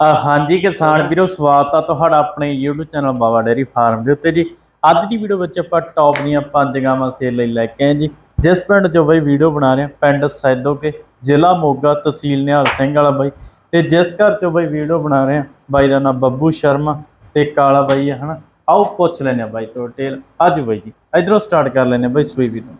ਹਾਂਜੀ ਕਿਸਾਨ ਵੀਰੋ ਸਵਾਗਤ ਆ ਤੁਹਾਡਾ ਆਪਣੇ YouTube channel Baba dairy farm ਦੇ ਉੱਤੇ ਜੀ। ਅੱਜ ਦੀ ਵੀਡੀਓ ਵਿੱਚ ਆਪਾਂ ਟੌਪ ਦੀਆਂ ਪੰਜ ਗਾਵਾਂ ਸੇਲ ਲਈ ਲੈ ਕੇ ਆਏ ਜੀ। ਜਿਸ ਪਿੰਡ 'ਚੋਂ ਬਈ ਵੀਡੀਓ ਬਣਾ ਰਹੇ ਹਾਂ ਪਿੰਡ ਸੈਦੋਕੇ ਜ਼ਿਲ੍ਹਾ ਮੋਗਾ ਤਹਿਸੀਲ ਨਿਹਾਲ ਸਿੰਘ ਵਾਲਾ ਬਾਈ। ਤੇ ਜਿਸ ਘਰ 'ਚੋਂ ਬਈ ਵੀਡੀਓ ਬਣਾ ਰਹੇ ਹਾਂ ਬਾਈ ਦਾ ਨਾਮ ਬੱਬੂ ਸ਼ਰਮਾ ਤੇ ਕਾਲਾ ਬਾਈ ਹੈ ਹਨਾ। ਆਓ ਪੁੱਛ ਲੈਨੇ ਆ ਬਾਈ ਤੋਂ ਡਿਟੇਲ ਅੱਜ ਬਾਈ ਜੀ ਇਧਰੋਂ ਸਟਾਰਟ ਕਰ ਲੈਨੇ ਆ ਬਾਈ ਸੂਈ ਵੀ ਤੋਂ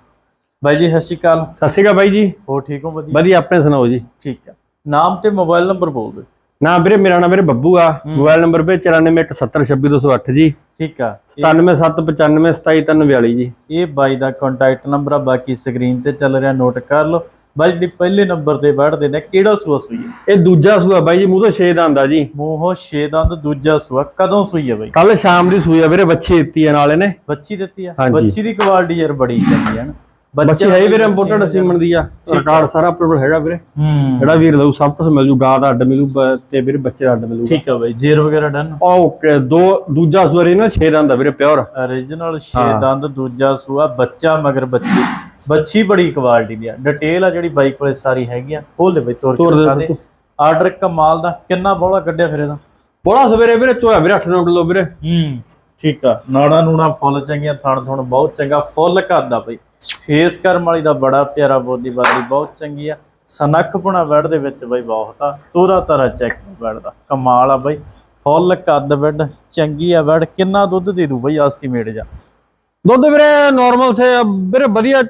ਬਾਈ ਜੀ ਸਤਿ ਸ਼੍ਰੀ ਅਕਾਲ। ਸਤਿ ਸ਼੍ਰੀ ਅਕਾਲ ਬਾਈ ਜੀ। ਹੋ ਠੀਕ ਹੋ ਵਧੀਆ? ਵਧੀਆ ਆਪਣੇ ਸੁਣਾਓ ਜੀ। ਠੀਕ ਆ। ਨਾਮ ਤੇ ਮੋਬਾਈਲ ਨੰਬਰ ਬੋਲ ਦਿਓ। ਨਾ ਵੀਰੇ ਮੇਰਾ ਨਾਮ ਵੀਰੇ ਬੱਬੂ ਆ। ਮੋਬਾਈਲ ਨੰਬਰ ਵੀ 9417026208 ਜੀ। ਠੀਕ ਆ। 9775977342 ਜੀ। ਇਹ ਬਾਈ ਦਾ ਕੰਟੈਕਟ ਨੰਬਰ ਆ ਬਾਕੀ ਸਕਰੀਨ ਤੇ ਚੱਲ ਰਿਹਾ ਨੋਟ ਕਰ ਲਓ। ਬਾਈ ਜਿਹੜੀ ਪਹਿਲੇ ਨੰਬਰ ਤੇ ਵੜਦੇ ਨੇ ਕਿਹੜਾ ਸੂਆ ਸੂਈ ਇਹ ਦੂਜਾ ਸੂਆ ਬਾਈ ਜੀ ਮੂੰਹ ਤੋਂ ਛੇ ਦਾ ਆਂਦਾ ਜੀ। ਮੋਹ ਛੇ ਦੰਦ ਦੂਜਾ ਸੂਆ ਕਦੋਂ ਸੂਈ ਹੈ ਬਾਈ? ਕੱਲ ਸ਼ਾਮ ਦੀ ਸੂਈ ਆ ਵੀਰੇ ਬੱਚੀ ਦਿੱਤੀ ਆ ਨਾਲੇ ਨੇ ਬੱਚੀ ਦਿੱਤੀ ਆ। ਬੱਚੀ ਦੀ ਕੁਆਲਿਟੀ ਯਾਰ ਬੜੀ ਚੰਗੀ ਹੈ ਨਾ। ਬੱਚੀ ਹੈ ਵੀਰੇ ਇੰਪੋਰਟੈਂਟ ਸੀਮਨ ਦੀ ਆ। ਰਿਕਾਰਡ ਸਾਰਾ ਆਪਣੇ ਕੋਲ ਹੈਗਾ ਵੀਰੇ। ਹੂੰ। ਜਿਹੜਾ ਵੀਰ ਲਊ ਸਭ ਕੁਝ ਮਿਲ ਜੂ ਗਾਂ ਦਾ ਅੱਡ ਮਿਲੂ ਤੇ ਵੀਰੇ ਬੱਚੇ ਦਾ ਅੱਡ ਮਿਲੂ। ਠੀਕ ਆ ਬਾਈ ਜੇਰ ਵਗੈਰਾ ਡਨ ਓਕੇ ਦੋ ਦੂਜਾ ਸੂਆ ਰੇ ਨਾ ਛੇ ਦਾ ਆਂਦਾ ਵੀਰੇ ਪਿਓਰ origignal ਛੇ ਦੰਦ ਦੂਜਾ ਸੂਆ ਬੱਚਾ ਮਗਰ ਬੱਚੀ। ਬੱਚੀ ਬੜੀ ਕੁਆਲਿਟੀ ਦੀ ਆ। ਡਿਟੇਲ ਆ ਜਿਹੜੀ ਬਾਈ ਕੋਲੇ ਸਾਰੀ ਹੈਗੀ ਆ। ਖੋਲ ਦੇ ਬਾਈ ਤੋਰ ਕੇ ਦੇ ਦਿਖਾ ਦੇ। ਆਰਡਰ ਕਮਾਲ ਦਾ ਕਿੰਨਾ ਬੋਲਾ ਕੱਢਿਆ ਫਿਰ ਇਹਦਾ? ਬੋਲਾ ਸਵੇਰੇ ਵੀਰੇ ਚੋਇਆ ਵੀਰੇ 8 ਕਿਲੋ ਵੀਰੇ। ਹੂੰ ਠੀਕ ਆ। ਨਾੜਾ ਨੂੜਾ ਫੁੱਲ ਚੰਗੀਆਂ ਥਣ ਥਣ ਬਹੁਤ ਚੰਗਾ ਫੁੱਲ ਕਰਦਾ ਬਈ। ਫੇਸ ਕਰਮ ਵਾਲੀ ਦਾ ਬੜਾ ਪਿਆਰਾ ਬੋਦੀ ਬਾਦੀ ਬਹੁਤ ਚੰਗੀ ਆ। ਸਨੱਖਪੁਣਾ ਬੈਡ ਦੇ ਵਿੱਚ ਬਈ ਬਹੁਤ ਆ। ਤੋਰਾ ਤਰਾ ਚੈੱਕ ਬੈਡ ਦਾ ਕਮਾਲ ਆ ਬਈ। ਫੁੱਲ ਕੱਦ ਬੈਡ ਚੰਗੀ ਆ ਬੈਡ ਕਿੰਨਾ ਦੁੱਧ ਦੇ ਦੂ ਬਈ ਐਸਟੀਮੇਟ ਜਾ? ਦੁੱਧ ਵੀਰੇ ਨਾਰਮਲ ਸੇ ਵੀਰੇ ਵਧੀਆ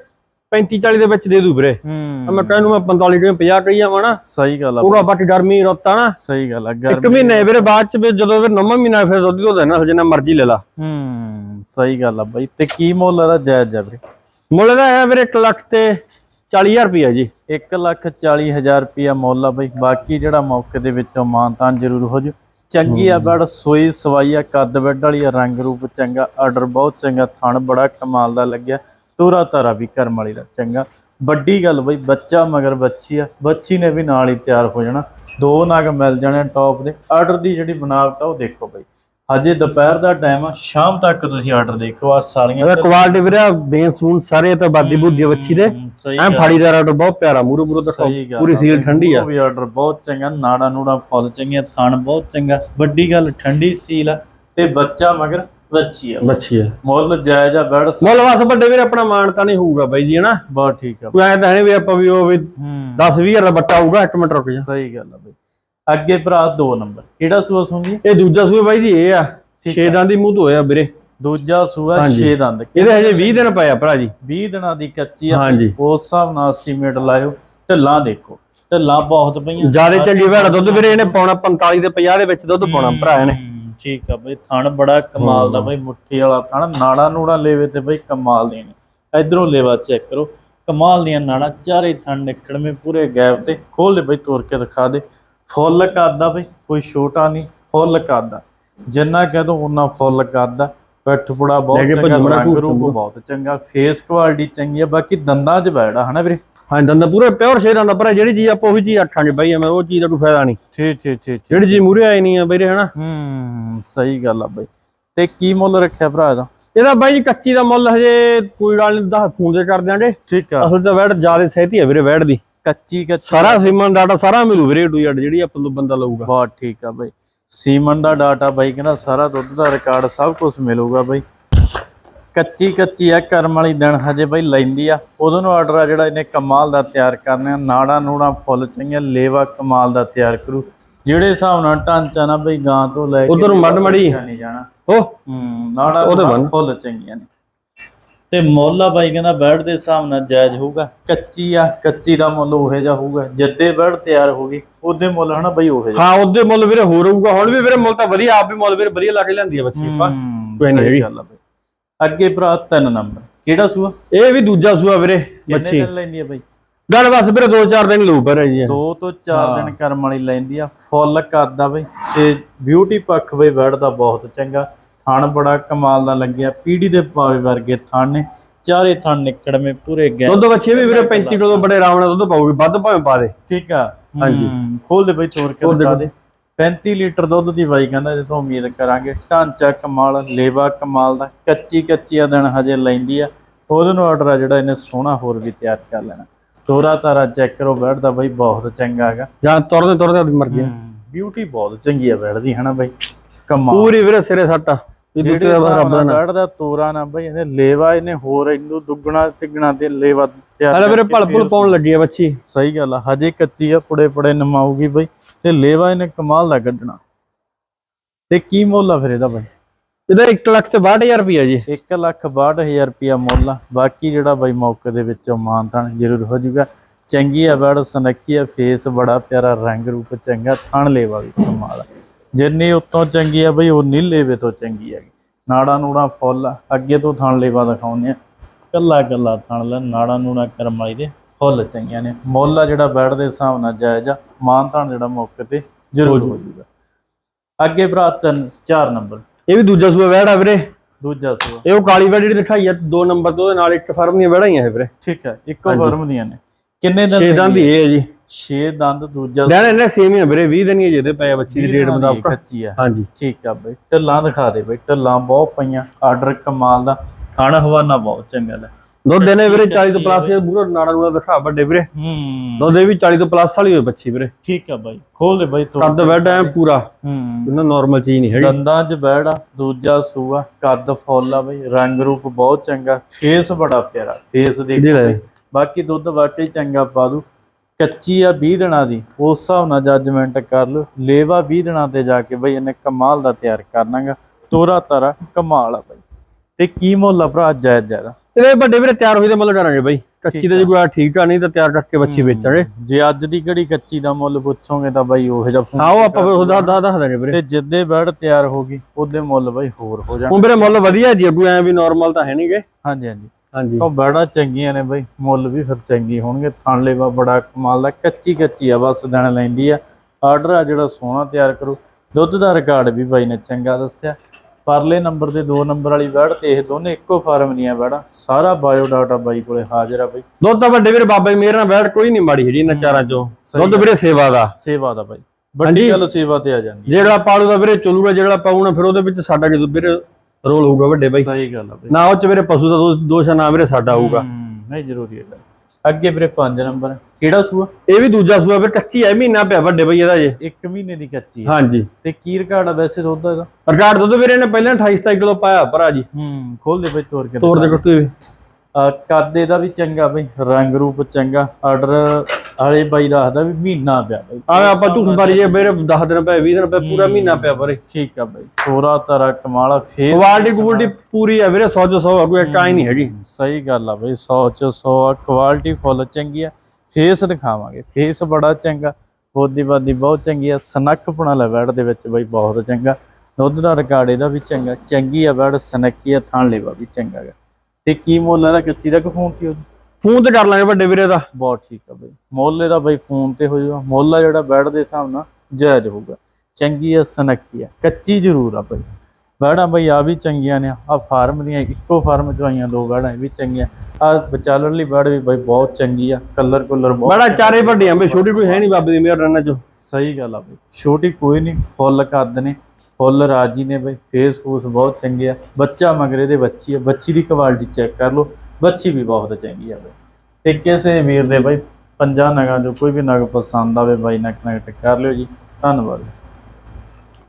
35 40 ਦੇ ਵਿੱਚ ਦੇ ਦੂ ਵੀਰੇ। ਮੈਂ ਕਹਿੰਦਾ ਮੈਂ 45 ਤੋਂ 50 ਕਹੀ ਜਾਵਾਂ ਨਾ। ਸਹੀ ਗੱਲ ਆ। ਪੂਰਾ ਬਾਕੀ ਗਰਮੀ ਰੁੱਤ ਆ ਨਾ। ਸਹੀ ਗੱਲ ਆ ਇੱਕ ਗਰਮੀ ਮਹੀਨੇ ਵੀਰੇ ਬਾਅਦ ਚ ਜਦੋਂ ਫਿਰ ਨੌਵਾਂ ਮਹੀਨਾ ਫਿਰ ਦੁੱਧ ਨਾ ਜਿੰਨਾ ਮਰਜ਼ੀ ਲੈ ਲਾ। ਹੂੰ ਸਹੀ ਗੱਲ ਆ ਬਈ। ਤੇ ਕੀ ਮੁੱਲ ਇਹਦਾ ਜਾਇਜ਼ ਜਾ ਵੀਰੇ? ਮੁੱਲ ਦਾ ਹੈ ਵੀਰੇ 1 ਲੱਖ ਤੇ 40000 ਰੁਪਇਆ ਜੀ। 1 ਲੱਖ 40 ਹਜ਼ਾਰ ਰੁਪਿਆ ਮੁੱਲ ਆ ਬਈ, ਬਾਕੀ ਜਿਹੜਾ ਮੌਕੇ ਦੇ ਵਿੱਚੋਂ ਮਾਨਤਾਨ ਜ਼ਰੂਰ ਹੋ ਜੂ ਚੰਗੀ ਆ ਬੜ, ਸੋਈ ਸਵਾਈ ਆ, ਕੱਦ ਬੈਡ ਵਾਲੀ ਆ, ਰੰਗ ਰੂਪ ਚੰਗਾ, ਆਰਡਰ ਬਹੁਤ ਚੰਗਾ, ਥਣ ਬੜਾ ਕਮਾਲ ਦਾ ਲੱਗਿਆ, ਤੋਰਾ ਤਾਰਾ ਵੀ ਕਰਮ ਵਾਲੀ ਦਾ ਚੰਗਾ। ਵੱਡੀ ਗੱਲ ਬਈ, ਬੱਚਾ ਮਗਰ ਬੱਚੀ ਆ, ਬੱਚੀ ਨੇ ਵੀ ਨਾਲ ਹੀ ਤਿਆਰ ਹੋ ਜਾਣਾ। ਦੋ ਨਗ ਮਿਲ ਜਾਣੇ ਟੌਪ ਦੇ, ਆਰਡਰ ਦੀ ਜਿਹੜੀ ਬਣਾਵਟ ਆ ਉਹ ਦੇਖੋ ਬਈ। ਹਜੇ ਦੁਪਹਿਰ ਦਾ ਟਾਈਮ ਆ ਸ਼ਾਮ ਤੱਕ ਤੁਸੀਂ ਆਰਡਰ ਦੇਖੋ ਆ ਸਾਰੀਆਂ ਇਹਦਾ ਕੁਆਲਿਟੀ ਵੀਰੇ ਬੇਨ ਸੂਨ ਸਾਰੇ ਤਾਂ ਬਾਦੀ ਬੁੱਧੀ ਬੱਚੀ ਦੇ। ਐ ਫਾੜੀ ਦਾ ਰਾਡ ਬਹੁਤ ਪਿਆਰਾ ਮੂਰੂ ਮੂਰੂ ਦਾ ਪੂਰੀ ਸੀਲ ਠੰਡੀ ਆ। ਉਹ ਵੀ ਆਰਡਰ ਬਹੁਤ ਚੰਗਾ ਨਾੜਾ ਨੂੜਾ ਫੁੱਲ ਚੰਗੀਆਂ ਥਣ ਬਹੁਤ ਚੰਗਾ ਵੱਡੀ ਗੱਲ ਠੰਡੀ ਸੀਲ ਆ ਤੇ ਬੱਚਾ ਮਗਰ ਬੱਚੀ ਆ। ਬੱਚੀ ਆ। ਮੁੱਲ ਜਾਇਜ਼ ਆ ਬੈੜ ਮੁੱਲ ਵਾਸ ਵੱਡੇ ਵੀਰੇ ਆਪਣਾ ਮਾਣ ਤਾਂ ਨਹੀਂ ਹੋਊਗਾ ਬਾਈ ਜੀ ਹਨਾ? ਬਹੁਤ ਠੀਕ ਆ। ਕੋਈ ਐ ਤਾਂ ਹੈ ਨੀ ਵੀ ਆਪਾਂ ਵੀ ਉਹ ਵੀ ਹੂੰ। 10 20000 ਦਾ ਬੱਟਾ ਆਊਗਾ ਇੱਕ ਮਿੰਟ ਰੁਕ ਜਾ। ਸਹੀ ਗੱਲ ਆ ਬਈ। ਅੱਗੇ ਭਰਾ ਦੋ ਨੰਬਰ। ਕਿਹੜਾ ਸੂਆ ਸੁਣਗੀ ਇਹ ਦੂਜਾ ਸੂਆ ਬਾਈ ਜੀ ਇਹ ਆ। ਠੀਕ ਛੇ ਦਾਂ ਦੀ ਮੂੰਹ ਤੋਂ ਹੋਇਆ ਵੀਰੇ। ਦੂਜਾ ਸੂਆ ਹਾਂਜੀ। 6 ਦੰਦ। ਇਹਦੇ ਹਜੇ 20 ਦਿਨ ਪਏ ਆ ਭਰਾ ਜੀ। 20 ਦਿਨਾਂ ਦੀ ਕੱਚੀ ਆ। ਉਸ ਹਿਸਾਬ ਨਾਲ ਐਸਟੀਮੇਟ ਲਾਇਓ। ਢੱਲਾਂ ਦੇਖੋ। ਢੱਲਾਂ ਬਹੁਤ ਪਈਆਂ। ਜ਼ਿਆਦਾ ਚੰਗੀ ਭੈੜਾ ਦੁੱਧ ਵੀਰੇ ਇਹਨੇ ਪਾਉਣਾ 45 ਤੇ 50 ਦੇ ਵਿੱਚ ਦੁੱਧ ਪਾਉਣਾ ਭਰਾ ਇਹਨੇ। ਠੀਕ ਆ ਬਈ ਥਣ ਬੜਾ ਕਮਾਲ ਦਾ ਬਈ ਮੁੱਠੀ ਵਾਲਾ ਥਣ। ਨਾੜਾ ਨੂੜਾ ਲੈਵੇ ਤੇ ਬਈ ਕਮਾਲ ਦੀਆਂ ਨੇ। ਇਧਰੋਂ ਲੈਵਾ ਚੈੱਕ ਕਰੋ। ਕਮਾਲ ਦੀਆਂ ਨਾੜਾ ਚਾਰੇ ਥਣ ਨਿਕੜਵੇਂ ਪੂਰੇ ਗੈਪ ਤੇ। ਖੋਲ ਦੇ ਬਈ ਤੋੜ ਕੇ ਦਿਖਾ ਦੇ। ਫੁੱਲ ਕਰਦਾ ਬਈ ਕੋਈ ਛੋਟਾ ਨਹੀਂ ਫੁੱਲ ਕਰਦਾ। ਜਿੰਨਾ ਕਹਦੋ ਉਹਨਾਂ ਫੁੱਲ ਕਰਦਾ। ਪਿੱਠ ਲੈ ਬਹੁਤ ਚੰਗਾ ਰੰਗ ਰੂਪ। ਬਹੁਤ ਚੰਗਾ ਫੇਸ ਕੁਆਲਿਟੀ ਚੰਗੀ ਆ ਬਾਕੀ ਦੰਦਾਂ 'ਚ ਬੈੜਾ ਹਨਾ ਵੀਰੇ? ਹਾਂ ਦੰਦਾ ਪੂਰੇ ਪਿਓਰ ਸ਼ੇਰਾਂ ਦਾ ਭਰਾ ਜਿਹੜੀ ਚੀਜ਼ ਆਪਾਂ ਉਹੀ ਚੀਜ਼ ਆਖਾਂਗੇ ਬਾਈ ਐਵੇਂ ਉਹ ਚੀਜ਼ ਦਾ ਕੋਈ ਫਾਇਦਾ ਨਹੀਂ। ਠੀਕ ਠੀਕ ਠੀਕ ਜਿਹੜੀ ਚੀਜ਼ ਮੂਰੇ ਆਈ ਨਹੀਂ ਆ ਵੀਰੇ ਹਨਾ। ਹੂੰ ਸਹੀ ਗੱਲ ਆ ਬਈ। ਤੇ ਕੀ ਮੁੱਲ ਰੱਖਿਆ ਭਰਾ ਇਹਦਾ? ਇਹਦਾ ਬਾਈ ਜੀ ਕੱਚੀ ਦਾ ਮੁੱਲ ਹਜੇ ਕੋਈ ਗੱਲ ਨਹੀਂ ਦਾ ਫੋਨ ਤੇ ਕਰ ਦਿਆਂਗੇ। ਠੀਕ ਆ। ਅਸਲ ਤਾਂ ਵੈੜ ਜ਼ਿਆਦਾ ਸਹਿਤੀ ਹੈ ਵੀਰੇ ਵੈੜ ਦੀ। ਕੱਚੀ ਕੱਚੀ ਸਾਰਾ ਸੀਮਨ ਡਾਟਾ ਸਾਰਾ ਮਿਲੂ ਵੀਰੇ ਟੂ ਜੱਡ ਜਿਹੜੀ ਆਪਾਂ ਨੂੰ ਬੰਦਾ ਲਊਗਾ। ਬਹੁਤ ਠੀਕ ਆ ਬਈ। ਸੀਮਨ ਦਾ ਡਾਟਾ ਬਾਈ ਕਹਿੰਦਾ ਸਾਰਾ ਦੁੱਧ ਦਾ ਰਿਕਾਰਡ ਸਭ ਕੁਝ ਮਿਲੂਗਾ ਬਈ। ਕੱਚੀ ਕੱਚੀ ਆ ਕਰਮ ਵਾਲੀ ਦਿਨ ਹਜੇ ਬਈ ਲੈਂਦੀ ਆ। ਉਦੋਂ ਨੂੰ ਆਰਡਰ ਆ ਜਿਹੜਾ ਇਹਨੇ ਕਮਾਲ ਦਾ ਤਿਆਰ ਕਰਨੇ ਨਾੜਾ ਨੂੜਾ ਫੁੱਲ ਚੰਗੀਆਂ ਲੇਵਾ ਕਮਾਲ ਦਾ ਤਿਆਰ ਕਰੂ। ਜਿਹੜੇ ਹਿਸਾਬ ਨਾਲ ਢਾਂਚਾ ਨਾ ਬਈ ਗਾਂ ਤੋਂ ਲੈ ਕੇ ਉੱਧਰ ਮੱਡ ਮੜੀ। ਨਹੀਂ ਜਾਣਾ। ਉਹ ਹੂੰ ਨਾੜਾ। ਫੁੱਲ ਚੰਗੀਆਂ ਨੇ। ਤੇ ਮੁੱਲ ਬਾਈ ਕਹਿੰਦਾ ਬੈਡ ਦੇ ਹਿਸਾਬ ਨਾਲ ਜਾਇਜ਼ ਹੋਊਗਾ। ਕੱਚੀ ਆ ਕੱਚੀ ਦਾ ਮੁੱਲ ਉਹੇ ਜਿਹਾ ਹੋਊਗਾ। ਜਿੱਦੇ ਬੈਡ ਤਿਆਰ ਹੋਗੀ ਉਹਦੇ ਮੁੱਲ ਹਨਾ ਬਈ ਉਹੇ ਜਿਹਾ। ਹਾਂ ਉਹਦੇ ਮੁੱਲ ਵੀਰੇ ਹੋਰ ਹੋਊਗਾ। ਹੁਣ ਵੀ ਵੀਰੇ ਮੁੱਲ ਤਾਂ ਵਧੀਆ ਆਪ ਵੀ ਮੁੱਲ ਵੀਰੇ ਵਧੀਆ ਲਾ ਕੇ ਲੈਂਦੀ ਆ ਬੱਚੀ ਆਪਾਂ। ਹੂੰ, ਕੋਈ ਨੀ ਸਹੀ ਹੈਗੀ। ਗੱਲ ਆ ਬਈ। ਅੱਗੇ ਭਰਾ ਤਿੰਨ ਨੰਬਰ। ਕਿਹੜਾ ਸੂਆ? ਇਹ ਵੀ ਦੂਜਾ ਸੂਆ ਵੀਰੇ ਕਿੰਨੇ ਬੱਚੀ। ਦਿਨ ਲੈਂਦੀ ਆ ਬਈ? ਗੱਲ ਬਸ ਵੀਰੇ 2-4 ਦਿਨ ਲਊ ਪਰ ਜੀ। ਦੋ ਤੋਂ ਚਾਰ ਦਿਨ ਕਰਮ ਵਾਲੀ ਲੈਂਦੀ ਆ ਫੁੱਲ ਕਰਦਾ ਬਈ। ਤੇ ਬਿਊਟੀ ਪੱਖ ਬਈ ਬੈਠਦਾ ਬਹੁਤ ਚੰਗਾ। ਥਣ ਬੜਾ ਕਮਾਲ ਦਾ ਲੱਗਿਆ। ਪੀੜੀ ਦੇ ਪਾਵੇ ਵਰਗੇ ਥਣ ਨੇ ਚਾਰੇ ਥਣ ਨਿਕੜਵੇਂ ਪੂਰੇ ਗਏ ਦੁੱਧ ਬੱਚੇ ਵੀ ਵੀਰੇ 35 ਕਿਲੋ ਤੋਂ ਬੜੇ ਆਰਾਮ ਨਾਲ ਦੁੱਧ ਪਾਊਗੀ ਵੱਧ ਭਾਵੇਂ ਪਾ ਦੇ। ਠੀਕ ਆ। ਹਾਂਜੀ। ਖੋਲ ਦੇ ਬਈ ਤੋੜ ਕੇ ਦੇ ਦਿਖਾ ਦੇ। 35 ਲੀਟਰ ਦੁੱਧ ਦੀ ਬਾਈ ਕਹਿੰਦਾ ਇਹਦੇ ਤੋਂ ਉਮੀਦ ਕਰਾਂਗੇ। ਢਾਂਚਾ ਕਮਾਲ ਲੇਵਾ ਕਮਾਲ ਦਾ ਕੱਚੀ ਕੱਚੀ ਆ ਦਿਨ ਹਜੇ ਲੈਂਦੀ ਆ। ਉਹਦੇ ਨੂੰ ਆਰਡਰ ਆ ਜਿਹੜਾ ਇਹਨੇ ਸੋਹਣਾ ਹੋਰ ਵੀ ਤਿਆਰ ਕਰ ਲੈਣਾ। ਤੋਰਾ ਤਾਰਾ ਚੈੱਕ ਕਰੋ ਬੈਠਦਾ ਬਈ ਬਹੁਤ ਚੰਗਾ ਹੈਗਾ। ਜਾਂ ਤੁਰਦੇ ਤੁਰਦੇ ਮਰਜ਼ੀ ਨਾਲ। ਬਿਊਟੀ ਬਹੁਤ ਚੰਗੀ ਆ ਬੈਠਦੀ ਹਨਾ ਬਾਈ? ਕਮਾਲ। ਪੂਰੀ ਵੀਰੇ ਸਿਰੇ ਸੱਟ ਇਹ ਜਿਹੜੇ ਦੁੱਤੇ ਦਾ ਹਿਸਾਬ ਰੱਬ ਦਾ ਨਾਲ ਨਾ। ਬੈਠਦਾ ਤੋਰਾ ਨਾ ਬਾਈ ਇਹਨੇ ਲੇਵਾ ਇਹਨੇ ਹੋਰ ਇਹਨੂੰ ਦੁੱਗਣਾ ਤਿੱਗਣਾ ਤੇ ਲੇਵਾ ਤਿਆਰ ਹਲੇ ਵੀਰੇ ਕਰਕੇ ਭਲ ਭੁਲ ਫੇਰ- ਪਾਉਣ ਲੱਗੀ ਆ ਬੱਚੀ। ਸਹੀ ਗੱਲ ਆ ਹਜੇ ਕੱਚੀ ਆ ਪੁੜੇ ਪੁੜੇ ਨਮਾਊਗੀ ਬਾਈ। ਤੇ ਲੇਵਾ ਇਹਨੇ ਕਮਾਲ ਦਾ ਕੱਢਣਾ। ਤੇ ਕੀ ਮੁੱਲ ਆ ਫਿਰ ਇਹਦਾ ਬਾਈ? ਇਹਦਾ 1 ਲੱਖ ਤੇ 62000 ਰੁਪਇਆ ਜੀ। 1 ਲੱਖ 62000 ਰੁਪਿਆ ਮੁੱਲ ਆ। ਬਾਕੀ ਜਿਹੜਾ ਬਾਈ ਮੌਕੇ ਦੇ ਵਿੱਚੋਂ ਮਾਨਤਾਨ ਜ਼ਰੂਰ ਹੋ ਜਾਊਗਾ। ਚੰਗੀ ਆ ਬੜ ਸੁਨੱਖੀ ਆ ਫੇਸ ਬੜਾ ਪਿਆਰਾ ਰੰਗ ਰੂਪ ਚੰਗਾ ਥਣ ਲੇਵਾ ਵੀ ਕਮਾਲ ਆ। ਜਿੰਨੀ ਉਤੋਂ ਚੰਗੀ ਆ ਬਈ ਉਨੀ ਲੇਵੇ ਤੋਂ ਚੰਗੀ ਹੈਗੀ। ਨਾੜਾ ਨੂੜਾ ਫੁੱਲ ਆ। ਅੱਗੇ ਤੋਂ ਥਣ ਲੇਵਾ ਦਿਖਾਉਂਦੇ ਆ। ਕੱਲਾ ਕੱਲਾ ਥਣ ਲੈ ਨਾੜਾ ਨੂੜਾ ਕਰਮਾਈ ਦੇ ਫੁੱਲ ਚੰਗੀਆਂ ਨੇ। ਮੁੱਲ ਆ ਜਿਹੜਾ ਬੈੜ ਦੇ ਹਿਸਾਬ ਨਾਲ ਜਾਇਜ਼ ਆ। ਮਾਨਤਾਨ ਜਿਹੜਾ ਮੌਕੇ ਤੇ ਜ਼ਰੂਰ ਹੋ ਜਾਊਗਾ ਅੱਗੇ ਭਰਾ ਤਿੰਨ ਚਾਰ ਨੰਬਰ। ਇਹ ਵੀ ਦੂਜਾ ਸੂਆ ਵੈੜ ਆ ਵੀਰੇ। ਦੂਜਾ ਸੂਆ। ਇਹ ਉਹ ਕਾਲੀ ਵੈੜ ਜਿਹੜੀ ਦਿਖਾਈ ਆ ਦੋ ਨੰਬਰ ਤੋਂ ਉਹਦੇ ਨਾਲ ਇੱਕ ਫਰਮ ਦੀਆਂ ਵੈੜਾਂ ਹੀ ਆ ਇਹ ਵੀਰੇ। ਠੀਕ ਹੈ ਇੱਕੋ ਫਰਮ ਦੀਆਂ ਨੇ। ਕਿੰਨੇ ਦਿਨ ਦੀ ਇਹ ਹੈ ਜੀ। 6 ਦੰਦ ਦੂਜਾ ਲੈਣ ਇਹਨੇ ਸੇਮ ਹੀ ਆ ਵੀਰੇ 20 ਦਿਨ ਹੀ ਆ ਜਿਹਦੇ ਪਏ ਆ ਬੱਚੀ ਦੀ ਡੇਟ ਮੁਤਾਬਕ। ਕੱਚੀ ਆ। ਹਾਂਜੀ। ਠੀਕ ਆ ਬਈ ਢੱਲਾਂ ਦਿਖਾ ਦੇ ਬਈ ਢੱਲਾਂ ਬਹੁਤ ਪਈਆਂ ਆਰਡਰ ਕਮਾਲ ਦਾ ਖਾਣਾ ਹਵਾਨਾ ਬਹੁਤ ਚੰਗਾ ਲੈ। ਦੁੱਧ ਦੇਣੇ ਵੀਰੇ 40 ਤੋਂ ਪਲੱਸ ਇਹ ਪੂਰਾ ਨਾੜਾ ਨੂੜਾ ਦਿਖਾ ਵੱਡੇ ਵੀਰੇ। ਹੂੰ। ਦੁੱਧ ਵੀ 40 ਤੋਂ ਪਲੱਸ ਵਾਲੀ ਹੋਈ ਬੱਚੀ ਵੀਰੇ। ਠੀਕ ਆ ਬਾਈ ਖੋਲ ਦੇ ਬਾਈ ਤੋੜ ਕੱਦ ਵੈਡ ਐ ਪੂਰਾ। ਹੂੰ। ਇਹਨਾਂ ਨਾਰਮਲ ਚੀਜ਼ ਨਹੀਂ ਹੈਗੀ। ਦੰਦਾਂ 'ਚ ਬੈੜਾ ਦੂਜਾ ਸੂਆ ਕੱਦ ਫੁੱਲ ਆ ਬਈ ਰੰਗ ਰੂਪ ਬਹੁਤ ਚੰਗਾ ਫੇਸ ਬੜਾ ਪਿਆਰਾ ਫੇਸ ਦੇਖੋ। ਬਾਕੀ ਦੁੱਧ ਵਾਕਈ ਚੰਗਾ ਪਾ ਦੂ। ਕੱਚੀ ਆ 20 ਦਿਨਾਂ ਦੀ ਉਸ ਹਿਸਾਬ ਨਾਲ ਜੱਜਮੈਂਟ ਕਰ ਲਓ। ਲੇਵਾ 20 ਦਿਨਾਂ ਤੇ ਜਾ ਕੇ ਬਈ ਇਹਨੇ ਕਮਾਲ ਦਾ ਤਿਆਰ ਕਰਨਾਗਾ ਤੋਰਾ ਤਾਰਾ ਕਮਾਲ ਆ ਬਈ। ਤੇ ਕੀ ਮੁੱਲ ਆ ਭਰਾ ਜਾਇਜ਼ ਜਾਇਦਾ? ਇਹਦੇ ਵੱਡੇ ਵੀਰੇ ਤਿਆਰ ਹੋਈ ਤੇ ਮੁੱਲ ਡਰਾਂਗੇ ਬਾਈ। ਕੱਚੀ ਤੇ ਜੇ ਕੋਈ ਠੀਕ ਆ ਨਹੀਂ ਤਾਂ ਤਿਆਰ ਕਰਕੇ ਬੱਚੀ ਵੇਚਾਂਗੇ। ਜੇ ਅੱਜ ਦੀ ਘੜੀ ਕੱਚੀ ਦਾ ਮੁੱਲ ਪੁੱਛੋਗੇ ਤਾਂ ਬਾਈ ਉਹੋ ਜਿਹਾ ਫੋਨ ਆਓ ਆਪਾਂ ਫਿਰ ਉਹਦਾ ਦਾ ਦੱਸ ਦਾਂਗੇ ਵੀਰੇ। ਤੇ ਜਿੱਦੇ ਬੈੜ ਤਿਆਰ ਹੋ ਗਈ ਉਹਦੇ ਮੁੱਲ ਬਾਈ ਹੋਰ ਹੋ ਜਾਣ ਹੁਣ ਵੀਰੇ ਮੁੱਲ ਵਧੀਆ ਜੀ ਅੱਗੂ ਐ ਵੀ ਨਾਰਮਲ ਤਾਂ ਹੈ ਨਹੀਂਗੇ ਹਾਂਜੀ ਹਾਂਜੀ। ਹਾਂਜੀ। ਉਹ ਬੜਾ ਚੰਗੀਆਂ ਨੇ ਬਈ ਮੁੱਲ ਵੀ ਫਿਰ ਚੰਗੀ ਹੋਣਗੇ। ਥਣ ਲੇਵਾ ਬੜਾ ਕਮਾਲ ਦਾ ਕੱਚੀ ਕੱਚੀ ਆ ਬਸ ਦਿਨ ਲੈਂਦੀ ਆ। ਆਰਡਰ ਆ ਜਿਹੜਾ ਸੋਹਣਾ ਤਿਆਰ ਕਰੂ। ਦੁੱਧ ਦਾ ਰਿਕਾਰਡ ਵੀ ਬਾਈ ਨੇ ਚੰਗਾ ਦੱਸਿਆ। ਪਰਲੇ ਨੰਬਰ ਦੇ 2 ਨੰਬਰ ਵਾਲੀ ਬੈੜ ਤੇ ਇਹ ਦੋਨੇ ਇੱਕੋ ਫਾਰਮ ਦੀਆਂ ਬੈੜਾਂ ਸਾਰਾ ਬਾਇਓ ਡਾਟਾ ਬਾਈ ਕੋਲੇ ਹਾਜ਼ਰ ਆ ਬਈ। ਦੁੱਧ ਤਾਂ ਵੱਡੇ ਵੀਰੇ ਬਾਬਾ ਜੀ ਮੇਰੇ ਨਾਲ ਬੈਠ ਕੋਈ ਨਹੀਂ ਮਾੜੀ ਜਿਹੜੀ ਇਹਨਾਂ ਚਾਰਾਂ ਚੋਂ। ਦੁੱਧ ਵੀਰੇ ਸੇਵਾ ਦਾ। ਸੇਵਾ ਦਾ ਬਾਈ। ਵੱਡੀ ਗੱਲ ਸੇਵਾ ਤੇ ਆ ਜਾਂਦੀ ਜਿਹੜਾ ਪਾਲੂ ਦਾ ਵੀਰੇ ਚਲੂਗਾ ਜਿਹੜਾ ਪਾਉਣਾ ਫਿਰ ਉਹਦੇ ਵਿੱਚ ਸਾਡਾ ਕਿ ਵੀਰੇ ਰੋਲ ਹੋਊਗਾ ਵੱਡੇ ਬਾਈ। ਸਹੀ ਗੱਲ ਆ ਬਈ। ਨਾ ਉਹ ਚ ਵੀਰੇ ਪਸ਼ੂ ਦਾ ਦੋਸ਼- ਦੋਸ਼ ਆ ਨਾ ਵੀਰੇ ਸਾਡਾ ਹੋਊਗਾ। ਹੂੰ, ਨਹੀਂ ਜ਼ਰੂਰੀ ਹੈ। ਅੱਗੇ ਵੀਰੇ 5 ਨੰਬਰ। ਕਿਹੜਾ ਸੂਆ? ਇਹ ਵੀ ਦੂਜਾ ਸੂਆ ਵੀਰੇ ਕੱਚੀ ਐ ਮਹੀਨਾ ਪਿਆ ਵੱਡੇ ਬਾਈ ਇਹਦਾ ਜੇ। 1 ਮਹੀਨੇ ਦੀ ਕੱਚੀ ਹੈ ਹਾਂਜੀ। ਤੇ ਕੀ ਰਿਕਾਰਡ ਆ ਵੈਸੇ ਦੁੱਧ ਦਾ ਇਹਦਾ? ਰਿਕਾਰਡ ਦੁੱਧ ਵੀਰੇ ਨੇ ਪਹਿਲਾਂ 28 27 ਕਿਲੋ ਪਾਇਆ ਭਰਾ ਜੀ। ਹੂੰ ਖੋਲ ਦੇ ਬਈ ਤੋੜ ਕੇ ਤੋੜ ਦੇ ਹੋਏ ਆ ਕੱਦ ਇਹਦਾ ਵੀ ਚੰਗਾ ਬਈ ਰੰਗ ਰੂਪ ਚੰਗਾ। ਆਰਡਰ ਵਾਲੇ ਬਾਈ ਦੱਸਦਾ ਵੀ ਮਹੀਨਾ ਪਿਆ ਬਈ। ਆ ਆਪਾਂ ਝੂਠ ਮਾਰੀ ਜੇ ਵੀਰੇ 10 ਦਿਨ ਪਏ 20 ਦਿਨ ਪਏ ਪੂਰਾ ਮਹੀਨਾ ਪਿਆ ਵੀਰੇ ਠੀਕ ਆ ਬਈ ਥੋੜਾ ਤਰਾ ਕਮਾਲਾ ਫੇਰ ਕੁਆਲਿਟੀ ਕੁਆਲਿਟੀ ਪੂਰੀ ਆ ਵੀਰੇ 100 100 ਆ ਕੋਈ ਟਾਈ ਨਹੀਂ ਹੈਗੀ। ਸਹੀ ਗੱਲ ਆ ਬਈ 100 ਚ 100 ਆ ਕੁਆਲਿਟੀ ਫੁੱਲ ਚੰਗੀ ਆ ਫੇਸ ਦਿਖਾਵਾਂਗੇ ਫੇਸ ਬੜਾ ਚੰਗਾ ਬੋਦੀ ਬਾਦੀ ਬਹੁਤ ਚੰਗੀ ਆ ਸਨੱਖਪਣਾ ਲੈ ਬੈੜ ਦੇ ਵਿੱਚ ਬਈ ਬਹੁਤ ਚੰਗਾ ਦੁੱਧ ਦਾ ਰਿਕਾਰਡ ਇਹਦਾ ਵੀ ਚੰਗਾ ਚੰਗੀ ਆ ਬੈੜ ਸਨੱਖੀ ਆ ਥਣ ਲੇਵਾ ਵੀ ਚੰਗਾ ਤੇ ਕੀ ਮੁੱਲ ਇਹਦਾ ਕੱਚੀ ਦਾ ਕਿ ਫੋਨ ਕੀ ਹੋ ਫੋਨ ਤੇ ਕਰ ਲਾਂਗੇ ਵੱਡੇ ਵੀਰੇ ਦਾ। ਬਹੁਤ ਠੀਕ ਆ ਬਈ। ਮੁੱਲ ਇਹਦਾ ਬਈ ਫੋਨ ਤੇ ਹੋ ਜਾਊਗਾ। ਮੁੱਲ ਆ ਜਿਹੜਾ ਬੈੜ ਦੇ ਹਿਸਾਬ ਨਾਲ ਜਾਇਜ਼ ਹੋਊਗਾ। ਚੰਗੀ ਆ ਸਨੱਖੀ ਆ। ਕੱਚੀ ਜ਼ਰੂਰ ਆ ਬਈ। ਬੈੜਾਂ ਬਈ ਆ ਵੀ ਚੰਗੀਆਂ ਨੇ। ਆ ਫਾਰਮ ਦੀਆਂ ਇੱਕੋ ਫਾਰਮ ਚੋਂ ਆਈਆਂ ਦੋ ਬੈੜਾਂ ਵੀ ਚੰਗੀਆਂ। ਆ ਵਿਚਾਲਣ ਲਈ ਬੈੜ ਵੀ ਬਈ ਬਹੁਤ ਚੰਗੀ ਆ। ਕਲਰ ਕੁਲਰ ਬਹੁਤ ਬੜਾ ਚਾਰੇ ਵੱਡੇ ਆ ਬਈ ਛੋਟੀ ਕੋਈ ਹੈ ਨਹੀਂ ਬਾਬੇ ਦੀ ਮੇਰ ਰੰਨਾਂ ਚ। ਸਹੀ ਗੱਲ ਆ ਬਈ। ਛੋਟੀ ਕੋਈ ਨਹੀਂ ਫੁੱਲ ਕੱਦ ਨੇ। ਫੁੱਲ ਰਾਜੀ ਨੇ ਬਈ। ਫੇਸ ਫੂਸ ਬਹੁਤ ਚੰਗੇ ਆ। ਬੱਚਾ ਮਗਰੇ ਦੇ ਬੱਚੀ ਆ। ਬੱਚੀ ਦੀ ਕੁਆਲਿਟੀ ਚੈੱਕ ਕਰ ਲਓ। ਬੱਚੀ ਵੀ ਬਹੁਤ ਚੰਗੀ ਆ ਬਈ। ਤੇ ਕਿਸੇ ਵੀਰ ਦੇ ਬਈ ਪੰਜਾਂ ਨਗਾਂ ਚੋਂ ਕੋਈ ਵੀ ਨਗ ਪਸੰਦ ਆਵੇ ਬਾਈ ਨਾਲ ਕਨੈਕਟ ਕਰ ਲਿਓ ਜੀ। ਧੰਨਵਾਦ।